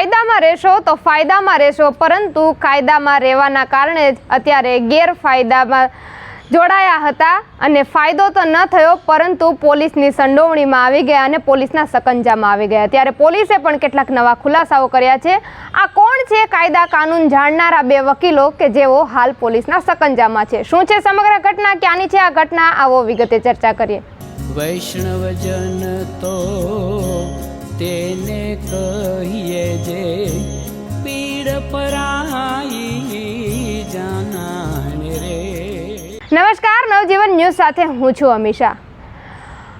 કાયદામાં રહેશો તો ફાયદામાં રહેશો, પરંતુ કાયદામાં રહેવાના કારણે જ અત્યારે ગેરફાયદામાં જોડાયા હતા અને ફાયદો તો ન થયો, પરંતુ પોલીસની સંડોવણીમાં આવી ગયા અને પોલીસના સકંજામાં આવી ગયા. ત્યારે પોલીસે પણ કેટલાક નવા ખુલાસાઓ કર્યા છે. આ કોણ છે? કાયદા કાનૂન જાણનારા બે વકીલો કે જેઓ હાલ પોલીસના સકંજામાં છે. શું છે સમગ્ર ઘટના? ક્યાંની છે આ ઘટના? આવો વિગતે ચર્ચા કરીએ. વૈષ્ણવજન કહીએ જે પીડ પરાઈ જાનાને રે. નમસ્કાર, નવજીવન ન્યૂઝ સાથે હું છું અમીષા.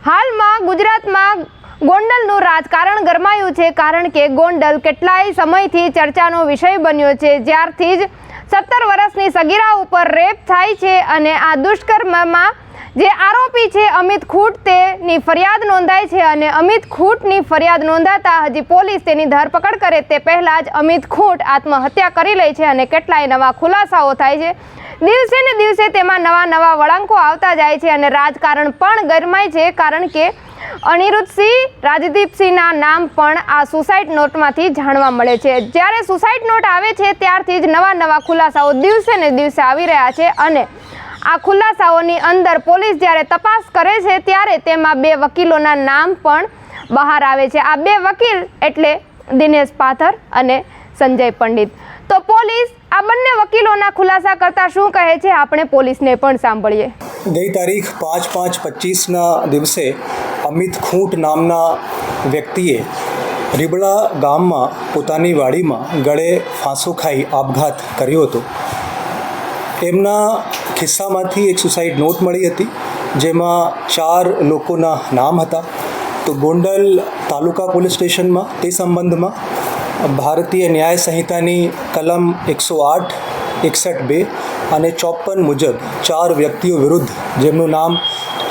હાલમાં ગુજરાતમાં ગોંડલનું રાજકારણ ગરમાયું છે કારણ કે ગોંડલ કેટલાય સમયથી ચર્ચાનો વિષય બન્યો છે. જ્યારથી જ સત્તર વર્ષની સગીરા ઉપર રેપ થાય છે અને આ દુષ્કર્મમાં જે આરોપી છે અમિત ખૂટ, તેની ફરિયાદ નોંધાય છે અને અમિત ખૂટની ફરિયાદ નોંધાતા હજી પોલીસ તેની ધરપકડ કરે તે પહેલાં જ અમિત ખૂટ આત્મહત્યા કરી લે છે અને કેટલાય નવા ખુલાસાઓ થાય છે. દિવસે ને દિવસે તેમાં નવા નવા વળાંકો આવતા જાય છે અને રાજકારણ પણ ગરમાય છે, કારણ કે અનિરુદ્ધસિંહ, રાજદીપસિંહના નામ પણ આ સુસાઇડ નોટમાંથી જાણવા મળે છે. જ્યારે સુસાઇડ નોટ આવે છે, ત્યારથી જ નવા નવા ખુલાસાઓ દિવસે ને દિવસે આવી રહ્યા છે અને આ ખુલાસાઓની અંદર પોલીસ જ્યારે તપાસ કરે છે, ત્યારે તેમાં બે વકીલોના નામ પણ બહાર આવે છે. આ બે વકીલ એટલે દિનેશ પાથર અને સંજય પંડિત. તો પોલીસ આ બંને વકીલોના ખુલાસા કરતા શું કહે છે, આપણે પોલીસને પણ સાંભળીએ. ગઈ તારીખ પાંચ પાંચ પચીસના દિવસે અમિત ખૂંટ નામના વ્યક્તિએ રીબડા ગામમાં પોતાની વાડીમાં ગળે ફાંસો ખાઈ આપઘાત કર્યો હતો. એમના ખિસ્સામાંથી એક સુસાઇડ નોટ મળી હતી, જેમાં ચાર લોકોના નામ હતા. તો ગોંડલ તાલુકા પોલીસ સ્ટેશનમાં, તે સંબંધમાં ભારતીય ન્યાય સંહિતાની કલમ એકસો આઠ, એકસઠ બે અને ચોપન મુજબ ચાર વ્યક્તિઓ વિરુદ્ધ, જેમનું નામ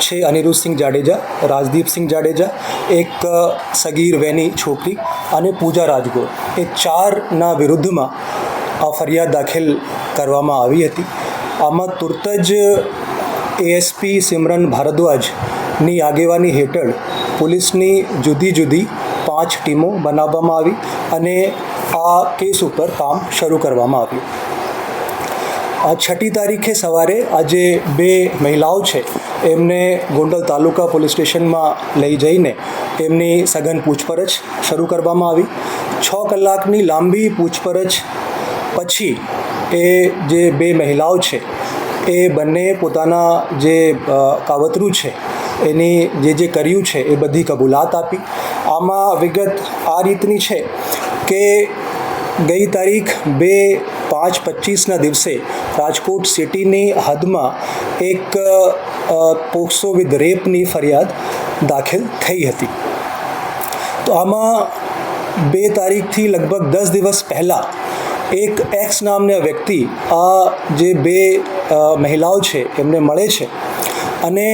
છે અનિરુદ્ધસિંહ જાડેજા, રાજદીપસિંહ જાડેજા, એક સગીર વેની છોકરી અને પૂજા રાજગોર. એ ચારના વિરુદ્ધમાં આ ફરિયાદ દાખલ કરવામાં આવી હતી. આમાં તુરત જ એએસપી સિમરન ભારદ્વાજની આગેવાની હેઠળ પોલીસની જુદી જુદી પાંચ ટીમો બનાવવામાં આવી અને આ કેસ ઉપર કામ શરૂ કરવામાં આવ્યું. આ છઠ્ઠી તારીખે સવારે આજે બે મહિલાઓ છે, એમને ગોંડલ તાલુકા પોલીસ સ્ટેશનમાં લઈ જઈને એમની સઘન પૂછપરછ શરૂ કરવામાં આવી. છ કલાકની લાંબી પૂછપરછ પછી એ જે બે મહિલાઓ છે, એ બંને પોતાના જે કાવતરું છે, એની જે જે કર્યું છે, એ બધી કબૂલાત આપી. આમાં વિગત આ રીતની છે કે ગઈ તારીખ બે પાંચ પચીસના દિવસે રાજકોટ સિટીની હદમાં એક પોક્સો વિથ રેપની ફરિયાદ દાખલ થઈ હતી. તો આમાં બે તારીખથી લગભગ દસ દિવસ પહેલાં એક એક્સ નામના વ્યક્તિ આ જે બે મહિલાઓ છે, એમને મળે છે અને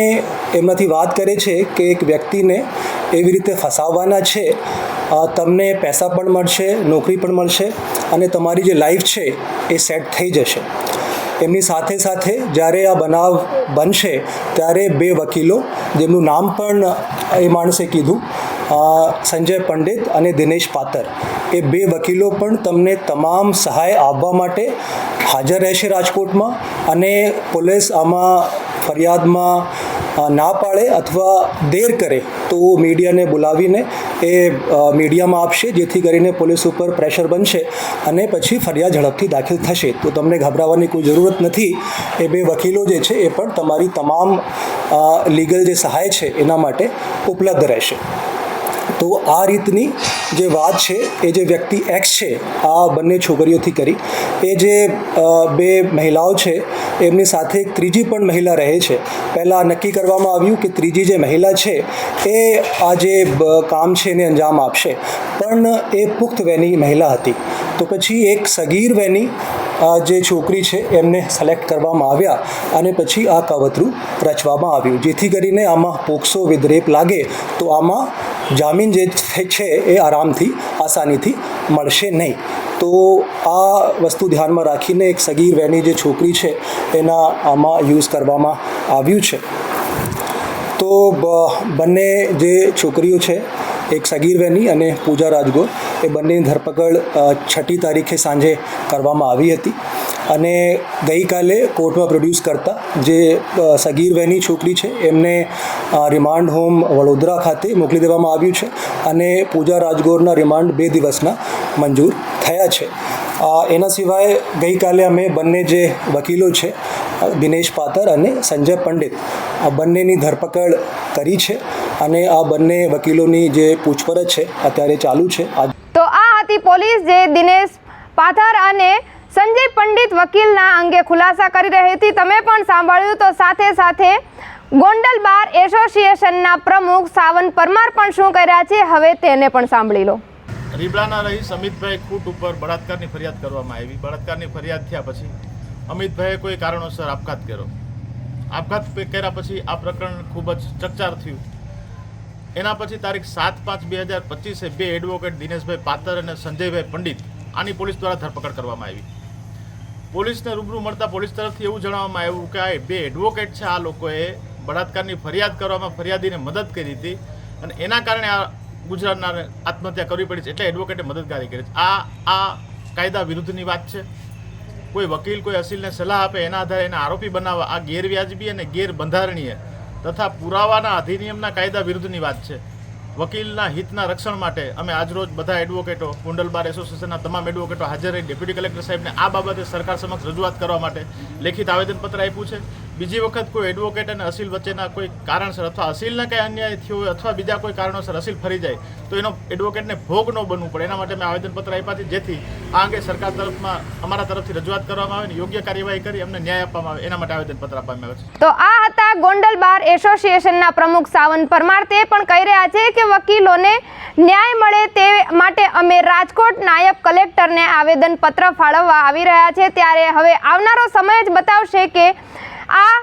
એમનાથી વાત કરે છે કે એક વ્યક્તિને એવી રીતે ફસાવવાના છે તમને પૈસા પણ મળશે, નોકરી પણ મળશે અને તમારી જે લાઈફ છે એ સેટ થઈ જશે. એમની સાથે સાથે જ્યારે આ બનાવ બનશે ત્યારે બે વકીલો, જેમનું નામ પણ એ માણસે કીધું સંજય પંડિત અને દિનેશ પાતર. એ બે વકીલો પણ તમને તમામ સહાય આપવા માટે હાજર રહેશે રાજકોટમાં અને પોલીસ આમાં ફરિયાદમાં ના પાડે અથવા દેર કરે તો મીડિયાને બોલાવીને એ મીડિયામાં આપશે, જેથી કરીને પોલીસ ઉપર પ્રેશર બનશે અને પછી ફરિયાદ ઝડપથી દાખલ થશે. તો તમને ગભરાવાની કોઈ જરૂરત નથી. એ બે વકીલો જે છે એ પણ તમારી તમામ લીગલ જે સહાય છે એના માટે ઉપલબ્ધ રહેશે. તો આ રીતની જે વાત છે, એ જે વ્યક્તિ એક્સ છે, આ બંને છોકરીઓથી કરી. એ જે બે મહિલાઓ છે, એમની સાથે એક ત્રીજી પણ મહિલા રહે છે. પહેલાં નક્કી કરવામાં આવ્યું કે ત્રીજી જે મહિલા છે, એ આ જે કામ છે, એને અંજામ આપશે. પણ એ પુખ્ત વયની મહિલા હતી. તો પછી એક સગીર વયની જે છોકરી છે એમને સિલેક્ટ કરવામાં આવ્યા અને પછી આ કાવતરું રચવામાં આવ્યું. જેથી કરીને આમાં પોક્સો વિથ રેપ લાગે તો આમાં જામીન જે છે એ આરામથી, આસાનીથી મળશે નહીં. તો આ વસ્તુ ધ્યાનમાં રાખીને એક સગીર વહેની જે છોકરી છે એના આમાં યુઝ કરવામાં આવ્યું છે. તો બંને જે છોકરીઓ છે, એક સગીર વેની અને પૂજા રાજગોર, એ બંનેની ધરપકડ છઠ્ઠી તારીખે સાંજે કરવામાં આવી હતી. અને ગઈકાલે કોર્ટમાં પ્રોડ્યુસ કરતા જે સગીર વેની છોકરી છે, એમને રિમાન્ડ હોમ વડોદરા ખાતે મોકલી દેવામાં આવ્યું છે અને પૂજા રાજગોરના રિમાન્ડ બે દિવસના મંજૂર થયા છે. એના સિવાય ગઈકાલે અમે બંને જે વકીલો છે દિનેશ પાતર અને સંજય પંડિત, આ બંનેની ધરપકડ કરી છે અને આ બંને વકીલોની જે પૂછપરછ છે, અત્યારે ચાલુ છે. તો આ હતી પોલીસ જે દિનેશ પાથર અને સંજય પંડિત વકીલના અંગે ખુલાસા કરી રહી હતી. તમે પણ સાંભળ્યું તો સાથે સાથે ગોંડલ બાર એસોસિએશનના પ્રમુખ સાવન પરમાર પણ શું કર્યા છે, હવે તેને પણ સાંભળી લો. રીબડાના રહી સમિતભાઈ ખૂટ ઉપર બળાત્કારની ફરિયાદ કરવામાં આવી. બળાત્કારની ફરિયાદ થયા પછી અમિતભાઈએ કોઈ કારણોસર આપઘાત કર્યો. આપઘાત કર્યા પછી આ પ્રકરણ ખૂબ જ ચકચાર થયું. એના પછી તારીખ સાત પાંચ બે હજાર પચીસે બે એડવોકેટ દિનેશભાઈ પાતર અને સંજયભાઈ પંડિત આની પોલીસ દ્વારા ધરપકડ કરવામાં આવી. પોલીસને રૂબરૂ મળતા પોલીસ તરફથી એવું જણાવવામાં આવ્યું કે આ બે એડવોકેટ છે. આ લોકોએ બળાત્કારની ફરિયાદ કરવામાં ફરિયાદીને મદદ કરી હતી અને એના કારણે આ ગુજરાતના આત્મહત્યા કરવી પડી છે એટલે એડવોકેટે મદદગારી કરી છે. આ આ કાયદા વિરુદ્ધની વાત છે. કોઈ વકીલ, કોઈ અસીલને સલાહ આપે એના આધારે એને આરોપી બનાવવા, આ ગેરવ્યાજબી અને ગેરબંધારણીય તથા પુરાવાના અધિનિયમના કાયદા વિરુદ્ધની વાત છે. વકીલના હિતના રક્ષણ માટે અમે આજરોજ બધા એડવોકેટો કુંડલ બાર એસોસિએશનના તમામ એડવોકેટો હાજર રહી. ડેપ્યુટી કલેક્ટર સાહેબને આ બાબતે સરકાર સમક્ષ રજૂઆત કરવા માટે લેખિત આવેદનપત્ર આપ્યું છે. બીજી વખત કોઈ એડવોકેટ અને અસીલ વચ્ચેના કોઈ કારણસર અથવા અસીલને કંઈ અન્યાય થયો હોય અથવા બીજા કોઈ કારણોસર અસીલ ફરી જાય, તો એનો એડવોકેટને ભોગ ન બનવું પડે. એના માટે મેં આવેદનપત્ર આપ્યા છે, જેથી આ અંગે સરકાર તરફમાં અમારા તરફથી રજૂઆત કરવામાં આવે અને યોગ્ય કાર્યવાહી કરી અમને ન્યાય આપવામાં આવે. એના માટે આવેદનપત્ર આપવામાં આવે છે. તો આ હતા ગોંડલ બાર એસોસિએશનના પ્રમુખ સાવન પરમાર. તે પણ કહી રહ્યા છે કે વકીલોને ન્યાય મળે તે માટે અમે રાજકોટ નાયબ કલેક્ટરને આવેદનપત્ર ફાળવવા આવી રહ્યા છે. ત્યારે હવે આવનારો સમય જ બતાવશે કે આ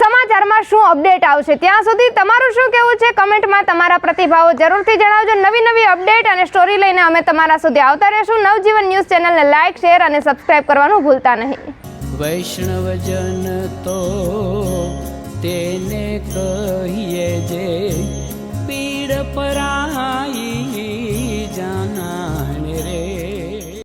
સમાચારમાં શું અપડેટ આવશે? ત્યાં સુધી તમારું શું કહેવું છે? કમેન્ટમાં તમારા પ્રતિભાવો જરૂરથી જણાવજો. નવી નવી અપડેટ અને સ્ટોરી લઈને અમે તમારા સુધી આવતા રહેશું. નવજીવન ન્યૂઝ ચેનલને લાઇક શેર અને સબસ્ક્રાઇબ કરવાનું ભૂલતા નહીં. વૈષ્ણવજન તો તેને કહીએ જે પીડ પરાઈ